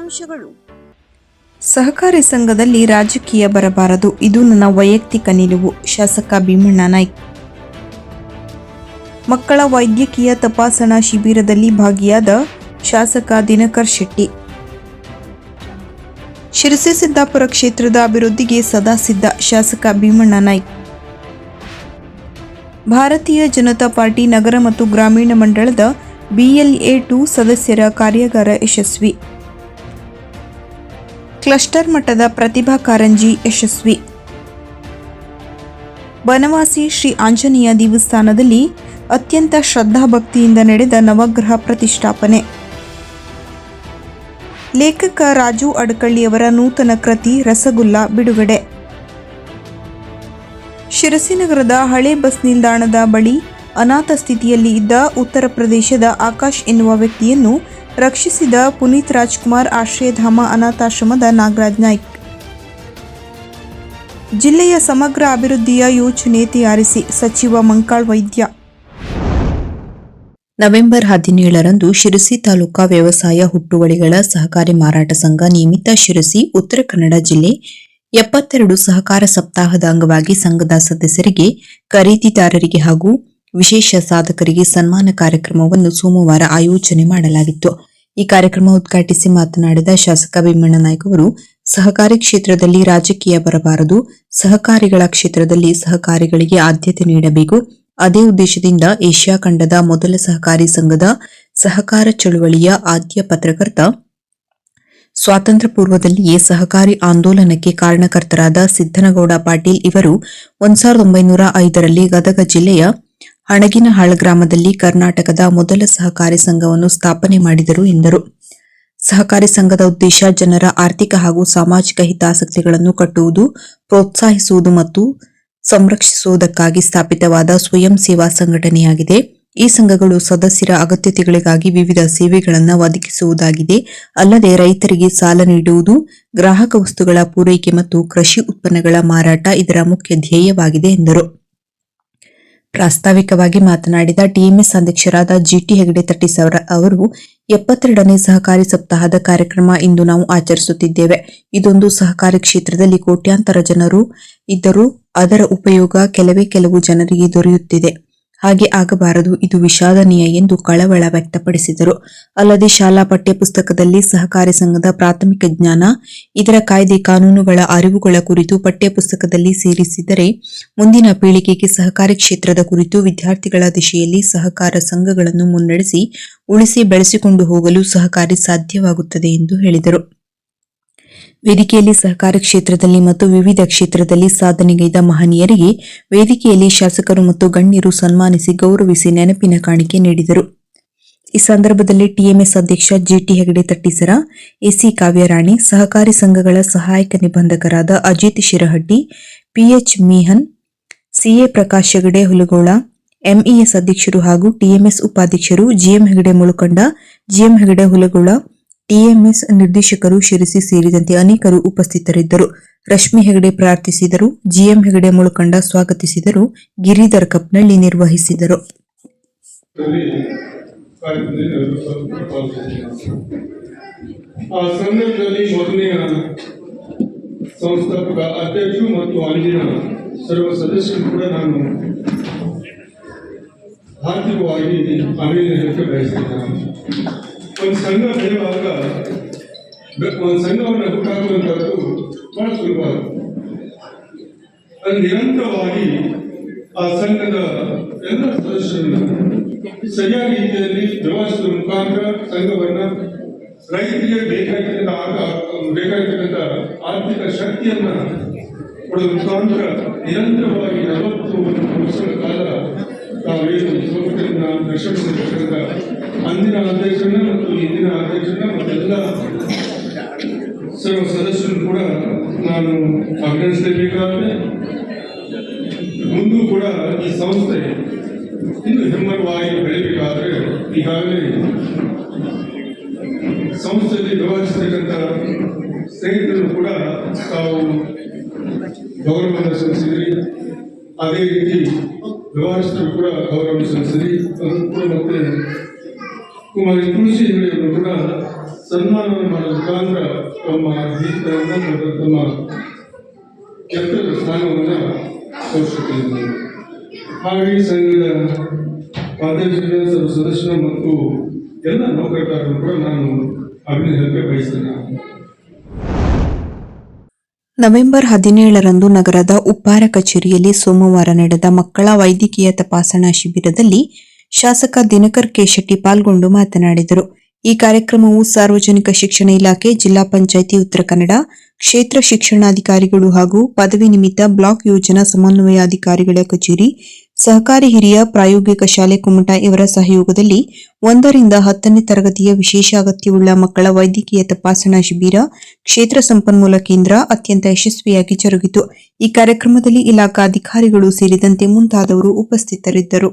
ಮುಖ್ಯಾಂಶಗಳು ಸಹಕಾರಿ ಸಂಘದಲ್ಲಿ ರಾಜಕೀಯ ಬರಬಾರದು. ಇದು ನನ್ನ ವೈಯಕ್ತಿಕ ನಿಲುವು. ಶಾಸಕ ಭೀಮಣ್ಣ ನಾಯ್ಕ. ಮಕ್ಕಳ ವೈದ್ಯಕೀಯ ತಪಾಸಣಾ ಶಿಬಿರದಲ್ಲಿ ಭಾಗಿಯಾದ ಶಾಸಕ ದಿನಕರ್ ಶೆಟ್ಟಿ. ಶಿರಸಿ ಸಿದ್ದಾಪುರ ಕ್ಷೇತ್ರದ ಅಭಿವೃದ್ಧಿಗೆ ಸದಾ ಸಿದ್ಧ ಶಾಸಕ ಭೀಮಣ್ಣ ನಾಯ್ಕ್. ಭಾರತೀಯ ಜನತಾ ಪಾರ್ಟಿ ನಗರ ಮತ್ತು ಗ್ರಾಮೀಣ ಮಂಡಳದ ಬಿಎಲ್ಎ ಟು ಸದಸ್ಯರ ಕಾರ್ಯಾಗಾರ ಯಶಸ್ವಿ. ಕ್ಲಸ್ಟರ್ ಮಟ್ಟದ ಪ್ರತಿಭಾ ಕಾರಂಜಿ ಯಶಸ್ವಿ. ಬನವಾಸಿ ಶ್ರೀ ಆಂಜನೇಯ ದೇವಸ್ಥಾನದಲ್ಲಿ ಅತ್ಯಂತ ಶ್ರದ್ಧಾಭಕ್ತಿಯಿಂದ ನಡೆದ ನವಗ್ರಹ ಪ್ರತಿಷ್ಠಾಪನೆ. ಲೇಖಕ ರಾಜು ಅಡಕಳ್ಳಿಯವರ ನೂತನ ಕೃತಿ ರಸಗುಲ್ಲ ಬಿಡುಗಡೆ. ಶಿರಸಿನಗರದ ಹಳೆ ಬಸ್ ನಿಲ್ದಾಣದ ಬಳಿ ಅನಾಥ ಸ್ಥಿತಿಯಲ್ಲಿ ಇದ್ದ ಉತ್ತರ ಪ್ರದೇಶದ ಆಕಾಶ್ ಎನ್ನುವ ವ್ಯಕ್ತಿಯನ್ನು ರಕ್ಷಿಸಿದ ಪುನೀತ್ ರಾಜ್ಕುಮಾರ್ ಆಶ್ರಯಧಾಮ ಅನಾಥಾಶ್ರಮದ ನಾಗರಾಜ್ ನಾಯ್ಕ್. ಜಿಲ್ಲೆಯ ಸಮಗ್ರ ಅಭಿವೃದ್ಧಿಯ ಯೋಜನೆ ತಯಾರಿಸಿ ಸಚಿವ ಮಂಕಾಳ್ ವೈದ್ಯ. ನವೆಂಬರ್ ಹದಿನೇಳರಂದು ಶಿರಸಿ ತಾಲೂಕಾ ವ್ಯವಸಾಯ ಹುಟ್ಟುವಳಿಗಳ ಸಹಕಾರಿ ಮಾರಾಟ ಸಂಘ ನಿಯಮಿತ ಶಿರಸಿ, ಉತ್ತರ ಕನ್ನಡ ಜಿಲ್ಲೆ ಎಪ್ಪತ್ತೆರಡು ಸಹಕಾರ ಸಪ್ತಾಹದ ಅಂಗವಾಗಿ ಸಂಘದ ಸದಸ್ಯರಿಗೆ ಖರೀದಿದಾರರಿಗೆ ಹಾಗೂ ವಿಶೇಷ ಸಾಧಕರಿಗೆ ಸನ್ಮಾನ ಕಾರ್ಯಕ್ರಮವನ್ನು ಸೋಮವಾರ ಆಯೋಜನೆ ಮಾಡಲಾಗಿತ್ತು. ಈ ಕಾರ್ಯಕ್ರಮ ಉದ್ಘಾಟಿಸಿ ಮಾತನಾಡಿದ ಶಾಸಕ ಭೀಮಣ್ಣ ನಾಯ್ಕ ಅವರು, ಸಹಕಾರಿ ಕ್ಷೇತ್ರದಲ್ಲಿ ರಾಜಕೀಯ ಬರಬಾರದು, ಸಹಕಾರಿಗಳ ಕ್ಷೇತ್ರದಲ್ಲಿ ಸಹಕಾರಿಗಳಿಗೆ ಆದ್ಯತೆ ನೀಡಬೇಕು, ಅದೇ ಉದ್ದೇಶದಿಂದ ಏಷ್ಯಾ ಖಂಡದ ಮೊದಲ ಸಹಕಾರಿ ಸಂಘದ ಸಹಕಾರ ಚಳುವಳಿಯ ಆದ್ಯ ಪತ್ರಕರ್ತ ಸ್ವಾತಂತ್ರ್ಯ ಪೂರ್ವದಲ್ಲಿಯೇ ಸಹಕಾರಿ ಆಂದೋಲನಕ್ಕೆ ಕಾರಣಕರ್ತರಾದ ಸಿದ್ದನಗೌಡ ಪಾಟೀಲ್ ಇವರು, ಒಂದ್ ಸಾವಿರದ ಒಂಬೈನೂರ ಐದರಲ್ಲಿ ಗದಗ ಜಿಲ್ಲೆಯ ಹಣಗಿನಹಾಳ ಗ್ರಾಮದಲ್ಲಿ ಕರ್ನಾಟಕದ ಮೊದಲ ಸಹಕಾರಿ ಸಂಘವನ್ನು ಸ್ಥಾಪನೆ ಮಾಡಿದರು ಎಂದರು. ಸಹಕಾರಿ ಸಂಘದ ಉದ್ದೇಶ ಜನರ ಆರ್ಥಿಕ ಹಾಗೂ ಸಾಮಾಜಿಕ ಹಿತಾಸಕ್ತಿಗಳನ್ನು ಕಟ್ಟುವುದು, ಪ್ರೋತ್ಸಾಹಿಸುವುದು ಮತ್ತು ಸಂರಕ್ಷಿಸುವುದಕ್ಕಾಗಿ ಸ್ಥಾಪಿತವಾದ ಸ್ವಯಂ ಸೇವಾ ಸಂಘಟನೆಯಾಗಿದೆ. ಈ ಸಂಘಗಳು ಸದಸ್ಯರ ಅಗತ್ಯತೆಗಳಿಗಾಗಿ ವಿವಿಧ ಸೇವೆಗಳನ್ನು ಒದಗಿಸುವುದಾಗಿದೆ. ಅಲ್ಲದೆ ರೈತರಿಗೆ ಸಾಲ ನೀಡುವುದು, ಗ್ರಾಹಕ ವಸ್ತುಗಳ ಪೂರೈಕೆ ಮತ್ತು ಕೃಷಿ ಉತ್ಪನ್ನಗಳ ಮಾರಾಟ ಇದರ ಮುಖ್ಯ ಧ್ಯೇಯವಾಗಿದೆ ಎಂದರು. ಪ್ರಾಸ್ತಾವಿಕವಾಗಿ ಮಾತನಾಡಿದ ಟಿಎಂಎಸ್ ಅಧ್ಯಕ್ಷರಾದ ಜಿಟಿ ಹೆಗಡೆ ತಟ್ಟಿಸವರ ಅವರು, ಎಪ್ಪತ್ತೆರಡನೇ ಸಹಕಾರಿ ಸಪ್ತಾಹದ ಕಾರ್ಯಕ್ರಮ ಇಂದು ನಾವು ಆಚರಿಸುತ್ತಿದ್ದೇವೆ. ಇದೊಂದು ಸಹಕಾರಿ ಕ್ಷೇತ್ರದಲ್ಲಿ ಕೋಟ್ಯಾಂತರ ಜನರು ಇದ್ದರೂ ಅದರ ಉಪಯೋಗ ಕೆಲವೇ ಕೆಲವು ಜನರಿಗೆ ದೊರೆಯುತ್ತಿದೆ. ಹಾಗೆ ಆಗಬಾರದು. ಇದು ವಿಷಾದನೀಯ ಎಂದು ಕಳವಳ ವ್ಯಕ್ತಪಡಿಸಿದರು. ಅಲ್ಲದೆ ಶಾಲಾ ಪಠ್ಯಪುಸ್ತಕದಲ್ಲಿ ಸಹಕಾರಿ ಸಂಘದ ಪ್ರಾಥಮಿಕ ಜ್ಞಾನ, ಇದರ ಕಾಯ್ದೆ ಕಾನೂನುಗಳ ಅರಿವುಗಳ ಕುರಿತು ಪಠ್ಯಪುಸ್ತಕದಲ್ಲಿ ಸೇರಿಸಿದರೆ ಮುಂದಿನ ಪೀಳಿಗೆಗೆ ಸಹಕಾರಿ ಕ್ಷೇತ್ರದ ಕುರಿತು ವಿದ್ಯಾರ್ಥಿಗಳ ದಿಶೆಯಲ್ಲಿ ಸಹಕಾರ ಸಂಘಗಳನ್ನು ಮುನ್ನಡೆಸಿ, ಉಳಿಸಿ ಬೆಳೆಸಿಕೊಂಡು ಹೋಗಲು ಸಹಕಾರಿ ಸಾಧ್ಯವಾಗುತ್ತದೆ ಎಂದು ಹೇಳಿದರು. ವೇದಿಕೆಯಲ್ಲಿ ಸಹಕಾರ ಕ್ಷೇತ್ರದಲ್ಲಿ ಮತ್ತು ವಿವಿಧ ಕ್ಷೇತ್ರದಲ್ಲಿ ಸಾಧನೆಗೈದ ಮಹನೀಯರಿಗೆ ವೇದಿಕೆಯಲ್ಲಿ ಶಾಸಕರು ಮತ್ತು ಗಣ್ಯರು ಸನ್ಮಾನಿಸಿ ಗೌರವಿಸಿ ನೆನಪಿನ ಕಾಣಿಕೆ ನೀಡಿದರು. ಈ ಸಂದರ್ಭದಲ್ಲಿ ಟಿಎಂಎಸ್ ಅಧ್ಯಕ್ಷ ಜಿಟಿ ಹೆಗಡೆ ತಟ್ಟಿಸರ, ಎಸಿ ಕಾವ್ಯರಾಣಿ, ಸಹಕಾರಿ ಸಂಘಗಳ ಸಹಾಯಕ ನಿಬಂಧಕರಾದ ಅಜಿತ್ ಶಿರಹಟ್ಟಿ, ಪಿಎಚ್ ಮೀಹನ್, ಸಿಎ ಪ್ರಕಾಶ್ ಹೆಗಡೆ ಹುಲಗೋಳ, ಎಂಇಎಸ್ ಅಧ್ಯಕ್ಷರು ಹಾಗೂ ಟಿಎಂಎಸ್ ಉಪಾಧ್ಯಕ್ಷರು GM Hegde Mulukanda, GM Hegde Hulagol TMS ನಿರ್ದೇಶಕರು ಶಿರಸಿ ಸೇರಿದಂತೆ ಅನೇಕರು ಉಪಸ್ಥಿತರಿದ್ದರು ರಶ್ಮಿ ಹೆಗಡೆ ಪ್ರಾರ್ಥಿಸಿದರು, ಜಿಎಂ ಹೆಗಡೆ ಮುಳುಕಂಡ ಸ್ವಾಗತಿಸಿದರು, ಗಿರಿಧರ್ ಕಪ್ನಲ್ಲಿ ನಿರ್ವಹಿಸಿದರು. ಆ ಸಂದರ್ಭದಲ್ಲಿ ಮೊದಲನೆಯ ಸಂಸ್ಥಾಪಕ ಅಧ್ಯಕ್ಷರು ಮತ್ತು ಅಲ್ಲಿನ ಸರ್ವ ಸದಸ್ಯರು ಕೂಡ ನಾನು ಹಾರ್ದಿಕವಾಗಿ ಅಭಿನಂದನೆ ಬಯಸ್ತೇನೆ ಒಂದು ಸಂಘ ಬೆಳೆಯುವಾಗ ಒಂದು ಸಂಘವನ್ನು ಹುಟ್ಟಾಕುವಂಥದ್ದು ಬಹಳ ಸುಲಭ ಅದು ನಿರಂತರವಾಗಿ ಆ ಸಂಘದ ಎಲ್ಲ ಸದಸ್ಯರನ್ನು ಸರಿಯಾದ ರೀತಿಯಲ್ಲಿ ವ್ಯವಹರಿಸುವ ಮುಖಾಂತರ ಸಂಘವನ್ನು ರೈತರಿಗೆ ಬೇಕಾಗಿರ್ತಕ್ಕಂಥ ಆಗ ಬೇಕಾಗಿರ್ತಕ್ಕಂಥ ಆರ್ಥಿಕ ಶಕ್ತಿಯನ್ನು ಕೊಡುವ ಮುಖಾಂತರ ನಿರಂತರವಾಗಿ ನಲವತ್ತು ವರ್ಷಗಳ ಕಾಲ ತಾವೇನು ಸಂಸ್ಥೆಯನ್ನ ರಕ್ಷಿಸಿರ್ತಕ್ಕಂಥ ಅಂದಿನ ಅಧ್ಯಕ್ಷರನ್ನ ಮತ್ತು ಇಂದಿನ ಅಧ್ಯಕ್ಷರನ್ನ ಮತ್ತೆಲ್ಲ ಸರ್ವ ಸದಸ್ಯರು ಕೂಡ ನಾನು ಅಭಿನಂದಿಸಲೇಬೇಕಾದ್ರೆ ಮುಂದೂ ಕೂಡ ಈ ಸಂಸ್ಥೆ ಇನ್ನು ಹೆಮ್ಮರವಾಗಿ ಬೆಳಿಬೇಕಾದ್ರೆ ಈಗಾಗಲೇ ಸಂಸ್ಥೆಯಲ್ಲಿ ವ್ಯವಹರಿಸತಕ್ಕಂಥ ಸ್ನೇಹಿತರು ಕೂಡ ತಾವು ಗೌರವವನ್ನು ಸಲ್ಲಿಸಿದ್ರಿ ಅದೇ ರೀತಿ ವ್ಯವಹರಿಸಿದ್ರು ಕೂಡ ಗೌರವ ಸಲ್ಲಿಸಿದ್ರಿ ಅದಕ್ಕೆ ಕೂಡ ಮತ್ತೆ ಕುಮಾರಿ ತುಳಸಿ ಹೆಗಡೆಯವರು ಕೂಡ ಸನ್ಮಾನ ಮಾಡುವ ಮುಖಾಂತರ ತಮ್ಮ ಗೀತೆಯನ್ನು ಮತ್ತು ತಮ್ಮ ಕೆತ್ತದ ಸ್ಥಾನವನ್ನು ತೋರಿಸುತ್ತಿದ್ದರು ಹಾಗೆ ಈ ಸಂಘದ ಪ್ರಾದೇಶಿಕ ಸದಸ್ಯರು ಮತ್ತು ಎಲ್ಲ ನೌಕರಕಾರರು ಕೂಡ ನಾನು ಅಭಿನಂದನೆ ಬಯಸ್ತೇನೆ ನವೆಂಬರ್ ಹದಿನೇಳರಂದು ನಗರದ ಉಪ್ಪಾರ ಕಚೇರಿಯಲ್ಲಿ ಸೋಮವಾರ ನಡೆದ ಮಕ್ಕಳ ವೈದ್ಯಕೀಯ ತಪಾಸಣಾ ಶಿಬಿರದಲ್ಲಿ ಶಾಸಕ ದಿನಕರ್ ಕೆ ಶೆಟ್ಟಿ ಪಾಲ್ಗೊಂಡು ಮಾತನಾಡಿದರು. ಈ ಕಾರ್ಯಕ್ರಮವು ಸಾರ್ವಜನಿಕ ಶಿಕ್ಷಣ ಇಲಾಖೆ, ಜಿಲ್ಲಾ ಪಂಚಾಯಿತಿ, ಉತ್ತರ ಕನ್ನಡ, ಕ್ಷೇತ್ರ ಶಿಕ್ಷಣಾಧಿಕಾರಿಗಳು ಹಾಗೂ ಪದವಿ ನಿಮಿತ್ತ ಬ್ಲಾಕ್ ಯೋಜನಾ ಸಮನ್ವಯಾಧಿಕಾರಿಗಳ ಕಚೇರಿ ಸಹಕಾರಿ ಹಿರಿಯ ಪ್ರಾಯೋಗಿಕ ಶಾಲೆ ಕುಮಟ ಇವರ ಸಹಯೋಗದಲ್ಲಿ ಒಂದರಿಂದ ಹತ್ತನೇ ತರಗತಿಯ ವಿಶೇಷ ಅಗತ್ಯವುಳ್ಳ ಮಕ್ಕಳ ವೈದ್ಯಕೀಯ ತಪಾಸಣಾ ಶಿಬಿರ, ಕ್ಷೇತ್ರ ಸಂಪನ್ಮೂಲ ಕೇಂದ್ರ ಅತ್ಯಂತ ಯಶಸ್ವಿಯಾಗಿ ಜರುಗಿತು. ಈ ಕಾರ್ಯಕ್ರಮದಲ್ಲಿ ಇಲಾಖಾ ಅಧಿಕಾರಿಗಳು ಸೇರಿದಂತೆ ಮುಂತಾದವರು ಉಪಸ್ಥಿತರಿದ್ದರು.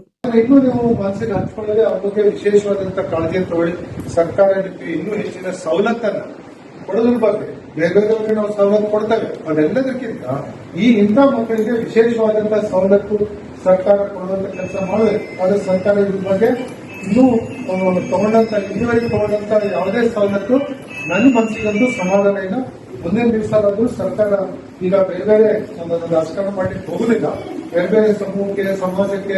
ಬೇರೆ ನಾವು ಸವಲತ್ತು ಕೊಡ್ತೇವೆ. ಅದೆಲ್ಲದಕ್ಕಿಂತ ಈ ಇಂಥ ಮಕ್ಕಳಿಗೆ ವಿಶೇಷವಾದಂತಹ ಸವಲತ್ತು ಸರ್ಕಾರ ಕೊಡುವಂತ ಕೆಲಸ ಮಾಡಬೇಕು ಆದ್ರೆ ಸರ್ಕಾರ ಇದ್ರ ಬಗ್ಗೆ ಇನ್ನೂ ತಗೊಂಡಂತ ಇದುವರೆಗೆ ತಗೊಂಡಂತ ಯಾವುದೇ ಸವಲತ್ತು ನನ್ನ ಮನಸ್ಸಿಗಂತೂ ಸಮಾಧಾನ ಇಲ್ಲ. ಒಂದೇ ದಿವಸ ಆದ್ರೂ ಸರ್ಕಾರ ಈಗ ಬೇರೆ ಬೇರೆ ರಾಜಕಾರಣ ಮಾಡ್ಲಿಕ್ಕೆ ಹೋಗುದಿಲ್ಲ ಬೇರೆ ಬೇರೆ ಸಮೂಹಕ್ಕೆ, ಸಮಾಜಕ್ಕೆ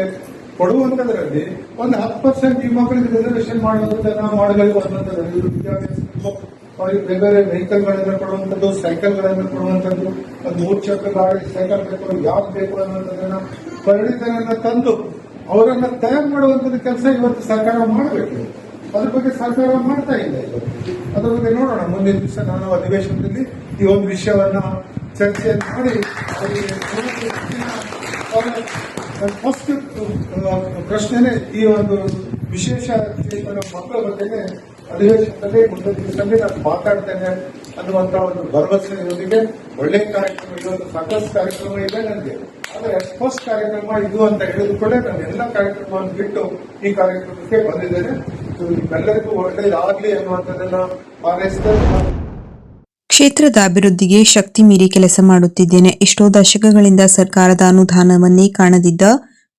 ಕೊಡುವಂತದ್ರಲ್ಲಿ ಒಂದು ಹತ್ತು ಪರ್ಸೆಂಟ್ ಈ ಮಕ್ಕಳಿಗೆ ರಿಸರ್ವೇಶನ್ ಮಾಡುವಂತ ಮಾಡಬೇಕು ಅನ್ನೋದ್ರಲ್ಲಿ ವಿದ್ಯಾಭ್ಯಾಸ ಅವ್ರಿಗೆ ಬೇರೆ ಬೇರೆ ವೆಹಿಕಲ್ಗಳನ್ನ ಕೊಡುವಂಥದ್ದು, ಸೈಕಲ್ಗಳನ್ನ ಕೊಡುವಂಥದ್ದು, ಒಂದು ಮೂರು ಚಕ್ರ ಗಾಡಿ ಸೈಕಲ್ ಬೇಕು, ಯಾವ್ದು ಬೇಕು ಅನ್ನೋದನ್ನ ಪರಿಣಿತರನ್ನ ತಂದು ಅವರನ್ನ ತಯಾರು ಮಾಡುವಂಥದ್ದು ಕೆಲಸ ಇವತ್ತು ಸರ್ಕಾರ ಮಾಡಬೇಕು. ಅದ್ರ ಬಗ್ಗೆ ಸರ್ಕಾರ ಮಾಡ್ತಾ ಇಲ್ಲ ಅದ್ರ ಬಗ್ಗೆ ನೋಡೋಣ. ಮುಂದಿನ ದಿವಸ ನಾನು ಅಧಿವೇಶನದಲ್ಲಿ ಈ ಒಂದು ವಿಷಯವನ್ನ ಚರ್ಚೆ ಮಾಡಿ ಫಸ್ಟ್ ಪ್ರಶ್ನೆನೇ ಈ ಒಂದು ವಿಶೇಷ ಮಕ್ಕಳ ಬಗ್ಗೆನೇ ಅಧಿವೇಶನದಲ್ಲಿ ಮುಂದಿನ ದಿವಸದಲ್ಲಿ ನಾನು ಮಾತಾಡ್ತೇನೆ ಅನ್ನುವಂತ ಒಂದು ಭರವಸೆಯೊಂದಿಗೆ ಒಳ್ಳೆ ಕಾರ್ಯಕ್ರಮ ಇದೊಂದು ಸಾಕಷ್ಟು ಕಾರ್ಯಕ್ರಮ ಇದೆ ನನಗೆ. ಆದರೆ ಎಕ್ಸ್ಪೋಸ್ ಕಾರ್ಯಕ್ರಮ ಇದು ಅಂತ ಹೇಳಿದ್ಕೊಳ್ಳೆ ನಾನು ಎಲ್ಲ ಕಾರ್ಯಕ್ರಮವನ್ನು ಬಿಟ್ಟು ಈ ಕಾರ್ಯಕ್ರಮಕ್ಕೆ ಬಂದಿದ್ದೇನೆ. ಇವೆಲ್ಲರಿಗೂ ಒಳ್ಳೆಯದಾಗ್ಲಿ ಅನ್ನುವಂಥದ್ದನ್ನ ಹಾರೈಸ್ತೇನೆ ಕ್ಷೇತ್ರದ ಅಭಿವೃದ್ಧಿಗೆ ಶಕ್ತಿ ಮೀರಿ ಕೆಲಸ ಮಾಡುತ್ತಿದ್ದೇನೆ. ಎಷ್ಟೋ ದಶಕಗಳಿಂದ ಸರ್ಕಾರದ ಅನುದಾನವನ್ನೇ ಕಾಣದಿದ್ದ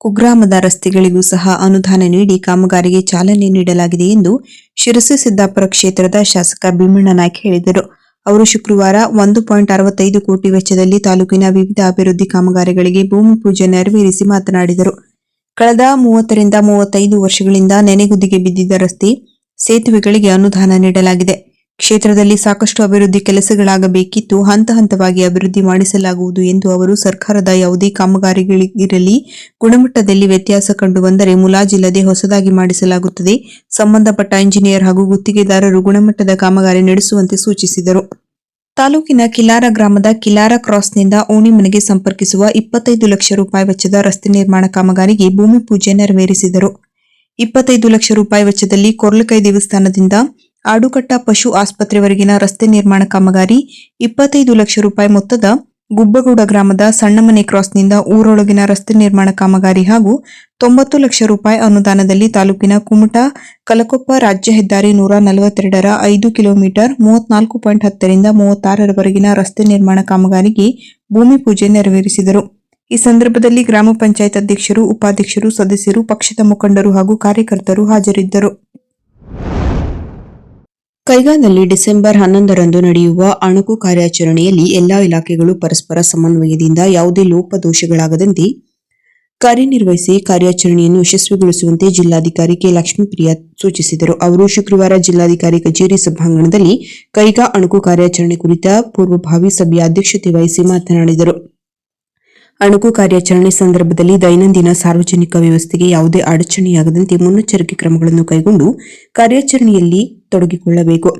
ಕುಗ್ರಾಮದ ರಸ್ತೆಗಳಿಗೂ ಸಹ ಅನುದಾನ ನೀಡಿ ಕಾಮಗಾರಿಗೆ ಚಾಲನೆ ನೀಡಲಾಗಿದೆ ಎಂದು ಶಿರಸಿ ಸಿದ್ದಾಪುರ ಕ್ಷೇತ್ರದ ಶಾಸಕ ಭೀಮಣ್ಣ ನಾಯ್ಕ ಹೇಳಿದರು. ಅವರು ಶುಕ್ರವಾರ ಒಂದು ಪಾಯಿಂಟ್ ಅರವತ್ತೈದು ಕೋಟಿ ವೆಚ್ಚದಲ್ಲಿ ತಾಲೂಕಿನ ವಿವಿಧ ಅಭಿವೃದ್ಧಿ ಕಾಮಗಾರಿಗಳಿಗೆ ಭೂಮಿ ಪೂಜೆ ನೆರವೇರಿಸಿ ಮಾತನಾಡಿದರು. ಕಳೆದ ಮೂವತ್ತರಿಂದ ಮೂವತ್ತೈದು ವರ್ಷಗಳಿಂದ ನೆನೆಗುದಿಗೆ ಬಿದ್ದಿದ್ದ ರಸ್ತೆ ಸೇತುವೆಗಳಿಗೆ ಅನುದಾನ ನೀಡಲಾಗಿದೆ. ಕ್ಷೇತ್ರದಲ್ಲಿ ಸಾಕಷ್ಟು ಅಭಿವೃದ್ಧಿ ಕೆಲಸಗಳಾಗಬೇಕಿತ್ತು. ಹಂತ ಹಂತವಾಗಿ ಅಭಿವೃದ್ಧಿ ಮಾಡಿಸಲಾಗುವುದು ಎಂದು ಅವರು ಸರ್ಕಾರದ ಯಾವುದೇ ಕಾಮಗಾರಿಗಳಿರಲಿ ಗುಣಮಟ್ಟದಲ್ಲಿ ವ್ಯತ್ಯಾಸ ಕಂಡು ಬಂದರೆ ಮುಲಾಜಿಲ್ಲದೆ ಹೊಸದಾಗಿ ಮಾಡಿಸಲಾಗುತ್ತದೆ. ಸಂಬಂಧಪಟ್ಟ ಇಂಜಿನಿಯರ್ ಹಾಗೂ ಗುತ್ತಿಗೆದಾರರು ಗುಣಮಟ್ಟದ ಕಾಮಗಾರಿ ನಡೆಸುವಂತೆ ಸೂಚಿಸಿದರು. ತಾಲೂಕಿನ ಕಿಲಾರ ಗ್ರಾಮದ ಕಿಲಾರ ಕ್ರಾಸ್ನಿಂದ ಓಣಿಮನೆಗೆ ಸಂಪರ್ಕಿಸುವ ಇಪ್ಪತ್ತೈದು ಲಕ್ಷ ರೂಪಾಯಿ ವೆಚ್ಚದ ರಸ್ತೆ ನಿರ್ಮಾಣ ಕಾಮಗಾರಿಗೆ ಭೂಮಿ ಪೂಜೆ ನೆರವೇರಿಸಿದರು. ಇಪ್ಪತ್ತೈದು ಲಕ್ಷ ರೂಪಾಯಿ ವೆಚ್ಚದಲ್ಲಿ ಕೊರ್ಲಕೈ ದೇವಸ್ಥಾನದಿಂದ ಆಡುಕಟ್ಟ ಪಶು ಆಸ್ಪತ್ರೆವರೆಗಿನ ರಸ್ತೆ ನಿರ್ಮಾಣ ಕಾಮಗಾರಿ, ಇಪ್ಪತ್ತೈದು ಲಕ್ಷ ರೂಪಾಯಿ ಮೊತ್ತದ ಗುಬ್ಬಗೌಡ ಗ್ರಾಮದ ಸಣ್ಣಮನೆ ಕ್ರಾಸ್ನಿಂದ ಊರೊಳಗಿನ ರಸ್ತೆ ನಿರ್ಮಾಣ ಕಾಮಗಾರಿ ಹಾಗೂ ತೊಂಬತ್ತು ಲಕ್ಷ ರೂಪಾಯಿ ಅನುದಾನದಲ್ಲಿ ತಾಲೂಕಿನ ಕುಮಟಾ, ಕಲಕೊಪ್ಪ ರಾಜ್ಯ ಹೆದ್ದಾರಿ ನೂರ ನಲವತ್ತೆರಡರ ಐದು ಕಿಲೋಮೀಟರ್ ಮೂವತ್ನಾಲ್ಕು ಪಾಯಿಂಟ್ ಹತ್ತರಿಂದ ಮೂವತ್ತಾರರವರೆಗಿನ ರಸ್ತೆ ನಿರ್ಮಾಣ ಕಾಮಗಾರಿಗೆ ಭೂಮಿ ಪೂಜೆ ನೆರವೇರಿಸಿದರು. ಈ ಸಂದರ್ಭದಲ್ಲಿ ಗ್ರಾಮ ಪಂಚಾಯತ್ ಅಧ್ಯಕ್ಷರು, ಉಪಾಧ್ಯಕ್ಷರು, ಸದಸ್ಯರು, ಪಕ್ಷದ ಮುಖಂಡರು ಹಾಗೂ ಕಾರ್ಯಕರ್ತರು ಹಾಜರಿದ್ದರು. ಕೈಗಾದಲ್ಲಿ ಡಿಸೆಂಬರ್ ಹನ್ನೊಂದರಂದು ನಡೆಯುವ ಅಣುಕು ಕಾರ್ಯಾಚರಣೆಯಲ್ಲಿ ಎಲ್ಲಾ ಇಲಾಖೆಗಳು ಪರಸ್ಪರ ಸಮನ್ವಯದಿಂದ ಯಾವುದೇ ಲೋಪದೋಷಗಳಾಗದಂತೆ ಕಾರ್ಯನಿರ್ವಹಿಸಿ ಕಾರ್ಯಾಚರಣೆಯನ್ನು ಯಶಸ್ವಿಗೊಳಿಸುವಂತೆ ಜಿಲ್ಲಾಧಿಕಾರಿ ಕೆ. ಲಕ್ಷ್ಮೀಪ್ರಿಯ ಸೂಚಿಸಿದರು. ಅವರು ಶುಕ್ರವಾರ ಜಿಲ್ಲಾಧಿಕಾರಿ ಕಚೇರಿ ಸಭಾಂಗಣದಲ್ಲಿ ಕೈಗಾ ಅಣುಕು ಕಾರ್ಯಾಚರಣೆ ಕುರಿತ ಪೂರ್ವಭಾವಿ ಸಭೆಯ ಅಧ್ಯಕ್ಷತೆ ವಹಿಸಿ ಮಾತನಾಡಿದರು. ಅಣುಕು ಕಾರ್ಯಾಚರಣೆ ಸಂದರ್ಭದಲ್ಲಿ ದೈನಂದಿನ ಸಾರ್ವಜನಿಕ ವ್ಯವಸ್ಥೆಗೆ ಯಾವುದೇ ಅಡಚಣೆಯಾಗದಂತೆ ಮುನ್ನೆಚ್ಚರಿಕೆ ಕ್ರಮಗಳನ್ನು ಕೈಗೊಂಡು ಕಾರ್ಯಾಚರಣೆಯಲ್ಲಿ ತೊಡಗಿಕೊಳ್ಳಬೇಕು.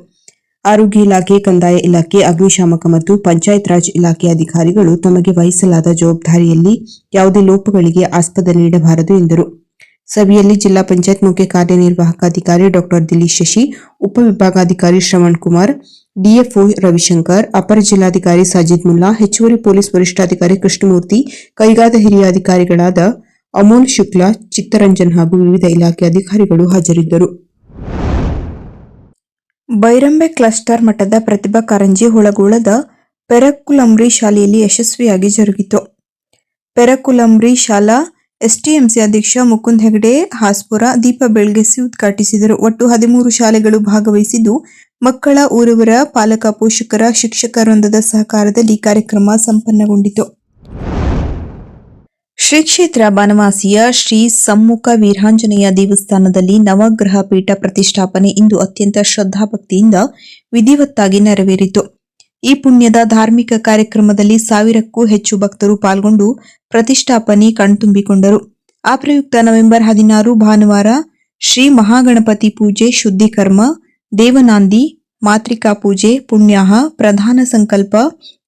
ಆರೋಗ್ಯ ಇಲಾಖೆ, ಕಂದಾಯ ಇಲಾಖೆ, ಅಗ್ನಿಶಾಮಕ ಮತ್ತು ಪಂಚಾಯತ್ ರಾಜ್ ಇಲಾಖೆ ಅಧಿಕಾರಿಗಳು ತಮಗೆ ವಹಿಸಲಾದ ಜವಾಬ್ದಾರಿಯಲ್ಲಿ ಯಾವುದೇ ಲೋಪಗಳಿಗೆ ಆಸ್ಪದ ನೀಡಬಾರದು ಎಂದರು. ಸಭೆಯಲ್ಲಿ ಜಿಲ್ಲಾ ಪಂಚಾಯತ್ ಮುಖ್ಯ ಕಾರ್ಯನಿರ್ವಾಹಕ ಅಧಿಕಾರಿ ಡಾಕ್ಟರ್ ದಿಲೀಶ್ ಶಶಿ ಉಪವಿಭಾಗಾಧಿಕಾರಿ ಶ್ರವಣ್ ಕುಮಾರ್, ಡಿಎಫ್ಒ ರವಿಶಂಕರ್, ಅಪರ ಜಿಲ್ಲಾಧಿಕಾರಿ ಸಾಜಿದ್ ಮುಲ್ಲಾ, ಹೆಚ್ಚುವರಿ ಪೊಲೀಸ್ ವರಿಷ್ಠಾಧಿಕಾರಿ ಕೃಷ್ಣಮೂರ್ತಿ, ಕೈಗಾದ ಹಿರಿಯ ಅಧಿಕಾರಿಗಳಾದ ಅಮೋಲ್ ಶುಕ್ಲಾ, ಚಿತ್ತರಂಜನ್ ಹಾಗೂ ವಿವಿಧ ಇಲಾಖೆ ಅಧಿಕಾರಿಗಳು ಹಾಜರಿದ್ದರು. ಬೈರಂಬೆ ಕ್ಲಸ್ಟರ್ ಮಟ್ಟದ ಪ್ರತಿಭಾ ಕಾರಂಜಿ ಹುಳಗೋಳದ ಪೆರಕುಲಂಬ್ರಿ ಶಾಲೆಯಲ್ಲಿ ಯಶಸ್ವಿಯಾಗಿ ಜರುಗಿತು. ಪೆರಕುಲಂಬ್ರಿ ಶಾಲಾ ಎಸ್ಟಿಎಂಸಿ ಅಧ್ಯಕ್ಷ ಮುಕುಂದ್ ಹೆಗಡೆ, ಹಾಸ್ಪುರ ದೀಪ ಬೆಳಗಿಸಿ ಉದ್ಘಾಟಿಸಿದರು. ಒಟ್ಟು ಹದಿಮೂರು ಶಾಲೆಗಳು ಭಾಗವಹಿಸಿದ್ದು, ಮಕ್ಕಳ, ಊರವರ, ಪಾಲಕ, ಪೋಷಕರ, ಶಿಕ್ಷಕ ವೃಂದದ ಸಹಕಾರದಲ್ಲಿ ಕಾರ್ಯಕ್ರಮ ಸಂಪನ್ನಗೊಂಡಿತು. ಶ್ರೀ ಕ್ಷೇತ್ರ ಬನವಾಸಿಯ ಶ್ರೀ ಸಮ್ಮುಖ ವೀರಾಂಜನೇಯ ದೇವಸ್ಥಾನದಲ್ಲಿ ನವಗ್ರಹ ಪೀಠ ಪ್ರತಿಷ್ಠಾಪನೆ ಇಂದು ಅತ್ಯಂತ ಶ್ರದ್ಧಾಭಕ್ತಿಯಿಂದ ವಿಧಿವತ್ತಾಗಿ ನೆರವೇರಿತು. ಈ ಪುಣ್ಯದ ಧಾರ್ಮಿಕ ಕಾರ್ಯಕ್ರಮದಲ್ಲಿ ಸಾವಿರಕ್ಕೂ ಹೆಚ್ಚು ಭಕ್ತರು ಪಾಲ್ಗೊಂಡು ಪ್ರತಿಷ್ಠಾಪನೆ ಕಣ್ತುಂಬಿಕೊಂಡರು. ಆ ಪ್ರಯುಕ್ತ ನವೆಂಬರ್ ಹದಿನಾರು ಭಾನುವಾರ ಶ್ರೀ ಮಹಾಗಣಪತಿ ಪೂಜೆ ಶುದ್ಧಿಕರ್ಮ, ದೇವನಾಂದಿ ಮಾತೃಕಾ ಪೂಜೆ, ಪುಣ್ಯಾಹ, ಪ್ರಧಾನ ಸಂಕಲ್ಪ,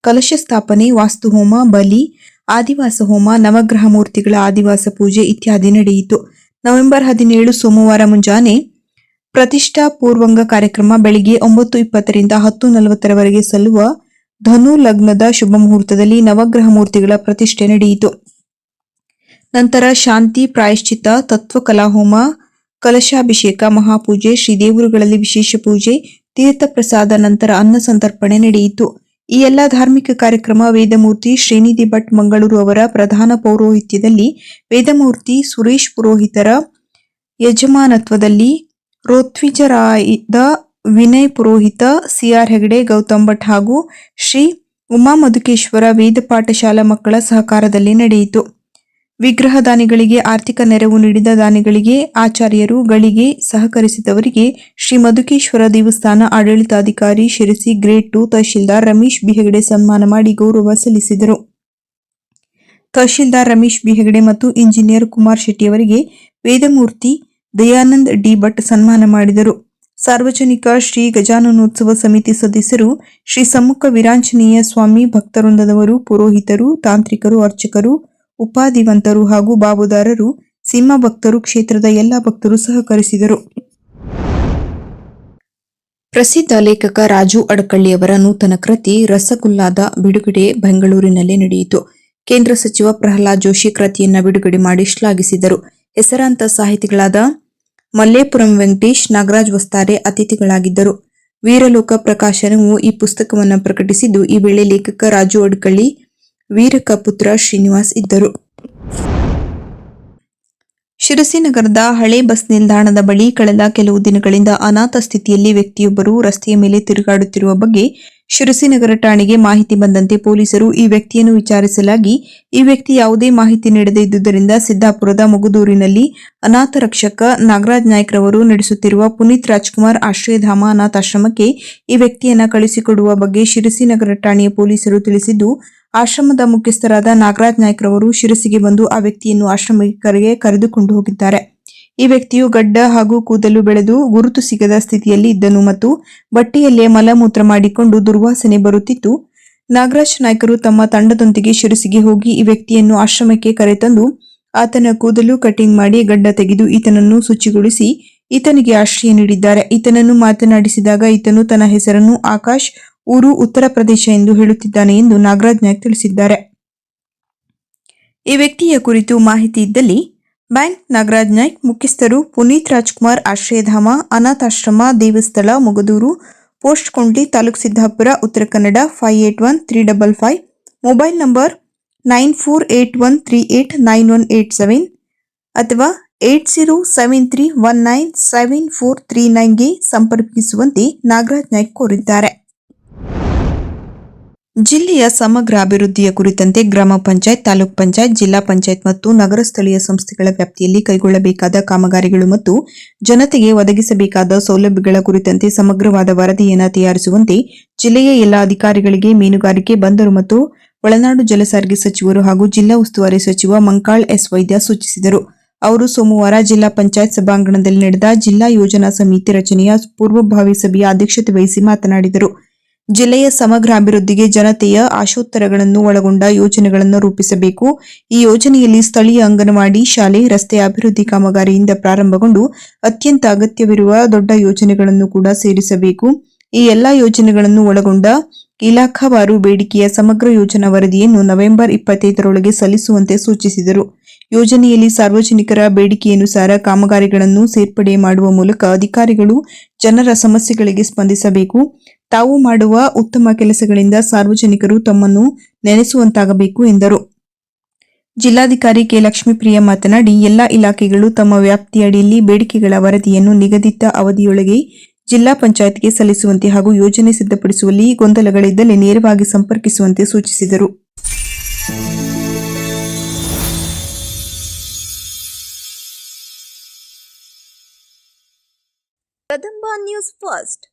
ಕಲಶ ಸ್ಥಾಪನೆ, ವಾಸ್ತುಹೋಮ, ಬಲಿ, ಆದಿವಾಸ ಹೋಮ, ನವಗ್ರಹ ಮೂರ್ತಿಗಳ ಆದಿವಾಸ ಪೂಜೆ ಇತ್ಯಾದಿ ನಡೆಯಿತು. ನವೆಂಬರ್ ಹದಿನೇಳು ಸೋಮವಾರ ಮುಂಜಾನೆ ಪ್ರತಿಷ್ಠಾ ಪೂರ್ವಂಗ ಕಾರ್ಯಕ್ರಮ ಬೆಳಿಗ್ಗೆ ಒಂಬತ್ತು ಇಪ್ಪತ್ತರಿಂದ ಹತ್ತು ನಲವತ್ತರವರೆಗೆ ಸಲ್ಲುವ ಧನು ಲಗ್ನದ ಶುಭ ಮುಹೂರ್ತದಲ್ಲಿ ನವಗ್ರಹ ಮೂರ್ತಿಗಳ ಪ್ರತಿಷ್ಠೆ ನಡೆಯಿತು. ನಂತರ ಶಾಂತಿ ಪ್ರಾಯಶ್ಚಿತ ತತ್ವ ಕಲಾಹೋಮ ಕಲಶಾಭಿಷೇಕ, ಮಹಾಪೂಜೆ ಶ್ರೀ ದೇವರುಗಳಲ್ಲಿ ವಿಶೇಷ ಪೂಜೆ, ತೀರ್ಥ ಪ್ರಸಾದ, ನಂತರ ಅನ್ನ ಸಂತರ್ಪಣೆ ನಡೆಯಿತು. ಈ ಎಲ್ಲ ಧಾರ್ಮಿಕ ಕಾರ್ಯಕ್ರಮ ವೇದಮೂರ್ತಿ ಶ್ರೀನಿಧಿ ಭಟ್ ಮಂಗಳೂರು ಅವರ ಪ್ರಧಾನ ಪೌರೋಹಿತ್ಯದಲ್ಲಿ ವೇದಮೂರ್ತಿ ಸುರೇಶ್ ಪುರೋಹಿತರ ಯಜಮಾನತ್ವದಲ್ಲಿ ರೋತ್ವಿಜರಾಯದ ವಿನಯ್ ಪುರೋಹಿತ ಸಿಆರ್ ಹೆಗಡೆ, ಗೌತಮ್ ಭಟ್ ಹಾಗೂ ಶ್ರೀ ಉಮಾ ಮಧುಕೇಶ್ವರ ವೇದ ಪಾಠಶಾಲಾ ಮಕ್ಕಳ ಸಹಕಾರದಲ್ಲಿ ನಡೆಯಿತು. ವಿಗ್ರಹ ದಾನಿಗಳಿಗೆ ಆರ್ಥಿಕ ನೆರವು ನೀಡಿದ ದಾನಿಗಳಿಗೆ ಆಚಾರ್ಯರು ಗಳಿಗೆ ಸಹಕರಿಸಿದವರಿಗೆ ಶ್ರೀ ಮಧುಕೇಶ್ವರ ದೇವಸ್ಥಾನ ಆಡಳಿತಾಧಿಕಾರಿ ಶಿರಸಿ ಗ್ರೇಡ್ ಟು ತಹಶೀಲ್ದಾರ್ ರಮೇಶ್ ಬಿಹೆಗಡೆ ಸನ್ಮಾನ ಮಾಡಿ ಗೌರವ ಸಲ್ಲಿಸಿದರು. ತಹಶೀಲ್ದಾರ್ ರಮೇಶ್ ಬಿಹೆಗಡೆ ಮತ್ತು ಇಂಜಿನಿಯರ್ ಕುಮಾರ್ ಶೆಟ್ಟಿಯವರಿಗೆ ವೇದಮೂರ್ತಿ ದಯಾನಂದ್ ಡಿ ಭಟ್ ಸನ್ಮಾನ ಮಾಡಿದರು. ಸಾರ್ವಜನಿಕ ಶ್ರೀ ಗಜಾನನೋತ್ಸವ ಸಮಿತಿ ಸದಸ್ಯರು, ಶ್ರೀ ಸಮ್ಮುಖ ವಿರಾಂಚನೀಯ ಸ್ವಾಮಿ ಭಕ್ತವೃಂದದವರು, ಪುರೋಹಿತರು, ತಾಂತ್ರಿಕರು, ಅರ್ಚಕರು, ಉಪಾಧಿವಂತರು ಹಾಗೂ ಬಾಬುದಾರರು ಸಿಂಹ ಭಕ್ತರು, ಕ್ಷೇತ್ರದ ಎಲ್ಲ ಭಕ್ತರು ಸಹಕರಿಸಿದರು. ಪ್ರಸಿದ್ಧ ಲೇಖಕ ರಾಜು ಅಡಕಳ್ಳಿಯವರ ನೂತನ ಕೃತಿ ರಸಗುಲ್ಲಾದ ಬಿಡುಗಡೆ ಬೆಂಗಳೂರಿನಲ್ಲಿ ನಡೆಯಿತು. ಕೇಂದ್ರ ಸಚಿವ ಪ್ರಹ್ಲಾದ್ ಜೋಶಿ ಕೃತಿಯನ್ನ ಬಿಡುಗಡೆ ಮಾಡಿ ಶ್ಲಾಘಿಸಿದರು. ಹೆಸರಾಂತ ಸಾಹಿತಿಗಳಾದ ಮಲ್ಲೇಪುರಂ ವೆಂಕಟೇಶ್ ನಾಗರಾಜ್ ವಸ್ತಾರೆ ಅತಿಥಿಗಳಾಗಿದ್ದರು. ವೀರಲೋಕ ಪ್ರಕಾಶನವು ಈ ಪುಸ್ತಕವನ್ನು ಪ್ರಕಟಿಸಿದ್ದು, ಈ ವೇಳೆ ಲೇಖಕ ರಾಜು ಅಡ್ಕಳ್ಳಿ ವೀರಕ ಪುತ್ರ ಶ್ರೀನಿವಾಸ್ ಇದ್ದರು. ಶಿರಸಿ ನಗರದ ಹಳೆ ಬಸ್ ನಿಲ್ದಾಣದ ಬಳಿ ಕಳೆದ ಕೆಲವು ದಿನಗಳಿಂದ ಅನಾಥ ಸ್ಥಿತಿಯಲ್ಲಿ ವ್ಯಕ್ತಿಯೊಬ್ಬರು ರಸ್ತೆಯ ಮೇಲೆ ತಿರುಗಾಡುತ್ತಿರುವ ಬಗ್ಗೆ ಶಿರಸಿ ನಗರ ಠಾಣೆಗೆ ಮಾಹಿತಿ ಬಂದಂತೆ ಪೊಲೀಸರು ಈ ವ್ಯಕ್ತಿಯನ್ನು ವಿಚಾರಿಸಲಾಗಿ, ಈ ವ್ಯಕ್ತಿ ಯಾವುದೇ ಮಾಹಿತಿ ನೀಡದೇ ಇದ್ದುದರಿಂದ ಸಿದ್ದಾಪುರದ ಮುಗುದೂರಿನಲ್ಲಿ ಅನಾಥ ರಕ್ಷಕ ನಾಗರಾಜ್ ನಾಯ್ಕ್ ರವರು ನಡೆಸುತ್ತಿರುವ ಪುನೀತ್ ರಾಜ್ಕುಮಾರ್ ಆಶ್ರಯಧಾಮ ಅನಾಥಾಶ್ರಮಕ್ಕೆ ಈ ವ್ಯಕ್ತಿಯನ್ನ ಕಳಿಸಿಕೊಡುವ ಬಗ್ಗೆ ಶಿರಸಿ ನಗರ ಠಾಣೆಯ ಪೊಲೀಸರು ತಿಳಿಸಿದ್ದು ಆಶ್ರಮದ ಮುಖ್ಯಸ್ಥರಾದ ನಾಗರಾಜ್ ನಾಯ್ಕರವರು ಶಿರಸಿಗೆ ಬಂದು ಆ ವ್ಯಕ್ತಿಯನ್ನು ಆಶ್ರಮಕ್ಕೆ ಕರೆದುಕೊಂಡು ಹೋಗಿದ್ದಾರೆ. ಈ ವ್ಯಕ್ತಿಯು ಗಡ್ಡ ಹಾಗೂ ಕೂದಲು ಬೆಳೆದು ಗುರುತು ಸಿಗದ ಸ್ಥಿತಿಯಲ್ಲಿ ಇದ್ದನು ಮತ್ತು ಬಟ್ಟೆಯಲ್ಲೇ ಮಲಮೂತ್ರ ಮಾಡಿಕೊಂಡು ದುರ್ವಾಸನೆ ಬರುತ್ತಿತ್ತು. ನಾಗರಾಜ್ ನಾಯ್ಕರು ತಮ್ಮ ತಂಡದೊಂದಿಗೆ ಶಿರಸಿಗೆ ಹೋಗಿ ಈ ವ್ಯಕ್ತಿಯನ್ನು ಆಶ್ರಮಕ್ಕೆ ಕರೆತಂದು ಆತನ ಕೂದಲು ಕಟಿಂಗ್ ಮಾಡಿ ಗಡ್ಡ ತೆಗೆದು ಈತನನ್ನು ಶುಚಿಗೊಳಿಸಿ ಈತನಿಗೆ ಆಶ್ರಯ ನೀಡಿದ್ದಾರೆ. ಈತನನ್ನು ಮಾತನಾಡಿಸಿದಾಗ ಈತನು ತನ್ನ ಹೆಸರನ್ನು ಆಕಾಶ್ ಊರು ಉತ್ತರ ಪ್ರದೇಶ ಎಂದು ಹೇಳುತ್ತಿದ್ದಾನೆ ಎಂದು ನಾಗರಾಜ್ ನಾಯ್ಕ್ ತಿಳಿಸಿದ್ದಾರೆ. ಈ ವ್ಯಕ್ತಿಯ ಕುರಿತು ಮಾಹಿತಿ ಇದ್ದಲ್ಲಿ ಬ್ಯಾಂಕ್ ನಾಗರಾಜ್ ನಾಯ್ಕ್, ಮುಖ್ಯಸ್ಥರು Puneeth Rajkumar, ಆಶ್ರಯಧಾಮ, ಅನಾಥಾಶ್ರಮ, Devasthala, Mogaduru post Kondli taluk Siddapur, Uttara Kannada five eight one three double five, mobile number nine four eight one three eight nine one eight seven ಅಥವಾ eight zero seven three one nine seven four three ನೈನ್ಗೆ ಸಂಪರ್ಕಿಸುವಂತೆ ನಾಗರಾಜ್ ನಾಯ್ಕ್ ಕೋರಿದ್ದಾರೆ. ಜಿಲ್ಲೆಯ ಸಮಗ್ರ ಅಭಿವೃದ್ಧಿಯ ಕುರಿತಂತೆ ಗ್ರಾಮ ಪಂಚಾಯತ್, ತಾಲೂಕ್ ಪಂಚಾಯತ್, ಜಿಲ್ಲಾ ಪಂಚಾಯತ್ ಮತ್ತು ನಗರ ಸ್ಥಳೀಯ ಸಂಸ್ಥೆಗಳ ವ್ಯಾಪ್ತಿಯಲ್ಲಿ ಕೈಗೊಳ್ಳಬೇಕಾದ ಕಾಮಗಾರಿಗಳು ಮತ್ತು ಜನತೆಗೆ ಒದಗಿಸಬೇಕಾದ ಸೌಲಭ್ಯಗಳ ಕುರಿತಂತೆ ಸಮಗ್ರವಾದ ವರದಿಯನ್ನು ತಯಾರಿಸುವಂತೆ ಜಿಲ್ಲೆಯ ಎಲ್ಲ ಅಧಿಕಾರಿಗಳಿಗೆ ಮೀನುಗಾರಿಕೆ, ಬಂದರು ಮತ್ತು ಒಳನಾಡು ಜಲಸಾರಿಗೆ ಸಚಿವರು ಹಾಗೂ ಜಿಲ್ಲಾ ಉಸ್ತುವಾರಿ ಸಚಿವ ಮಂಕಾಳ್ ಎಸ್ ವೈದ್ಯ ಸೂಚಿಸಿದರು. ಅವರು ಸೋಮವಾರ ಜಿಲ್ಲಾ ಪಂಚಾಯತ್ ಸಭಾಂಗಣದಲ್ಲಿ ನಡೆದ ಜಿಲ್ಲಾ ಯೋಜನಾ ಸಮಿತಿ ರಚನೆಯ ಪೂರ್ವಭಾವಿ ಸಭೆಯ ಅಧ್ಯಕ್ಷತೆ ವಹಿಸಿ ಮಾತನಾಡಿದರು. ಜಿಲ್ಲೆಯ ಸಮಗ್ರ ಅಭಿವೃದ್ಧಿಗೆ ಜನತೆಯ ಆಶೋತ್ತರಗಳನ್ನು ಒಳಗೊಂಡ ಯೋಜನೆಗಳನ್ನು ರೂಪಿಸಬೇಕು. ಈ ಯೋಜನೆಯಲ್ಲಿ ಸ್ಥಳೀಯ ಅಂಗನವಾಡಿ, ಶಾಲೆ, ರಸ್ತೆ ಅಭಿವೃದ್ಧಿ ಕಾಮಗಾರಿಯಿಂದ ಪ್ರಾರಂಭಗೊಂಡು ಅತ್ಯಂತ ಅಗತ್ಯವಿರುವ ದೊಡ್ಡ ಯೋಜನೆಗಳನ್ನು ಕೂಡ ಸೇರಿಸಬೇಕು. ಈ ಎಲ್ಲಾ ಯೋಜನೆಗಳನ್ನು ಒಳಗೊಂಡ ಇಲಾಖಾವಾರು ಬೇಡಿಕೆಯ ಸಮಗ್ರ ಯೋಜನಾ ವರದಿಯನ್ನು ನವೆಂಬರ್ ಇಪ್ಪತ್ತೈದರೊಳಗೆ ಸಲ್ಲಿಸುವಂತೆ ಸೂಚಿಸಿದರು. ಯೋಜನೆಯಲ್ಲಿ ಸಾರ್ವಜನಿಕರ ಬೇಡಿಕೆಯನುಸಾರ ಕಾಮಗಾರಿಗಳನ್ನು ಸೇರ್ಪಡೆ ಮಾಡುವ ಮೂಲಕ ಅಧಿಕಾರಿಗಳು ಜನರ ಸಮಸ್ಯೆಗಳಿಗೆ ಸ್ಪಂದಿಸಬೇಕು. ತಾವು ಮಾಡುವ ಉತ್ತಮ ಕೆಲಸಗಳಿಂದ ಸಾರ್ವಜನಿಕರು ತಮ್ಮನ್ನು ನೆನೆಸುವಂತಾಗಬೇಕು ಎಂದರು. ಜಿಲ್ಲಾಧಿಕಾರಿ ಕೆ. ಲಕ್ಷ್ಮೀಪ್ರಿಯ ಮಾತನಾಡಿ, ಎಲ್ಲಾ ಇಲಾಖೆಗಳು ತಮ್ಮ ವ್ಯಾಪ್ತಿಯಡಿಯಲ್ಲಿ ಬೇಡಿಕೆಗಳ ವರದಿಯನ್ನು ನಿಗದಿತ ಅವಧಿಯೊಳಗೆ ಜಿಲ್ಲಾ ಪಂಚಾಯತ್ಗೆ ಸಲ್ಲಿಸುವಂತೆ ಹಾಗೂ ಯೋಜನೆ ಸಿದ್ಧಪಡಿಸುವಲ್ಲಿ ಗೊಂದಲಗಳಿದ್ದಲ್ಲಿ ನೇರವಾಗಿ ಸಂಪರ್ಕಿಸುವಂತೆ ಸೂಚಿಸಿದರು. News first.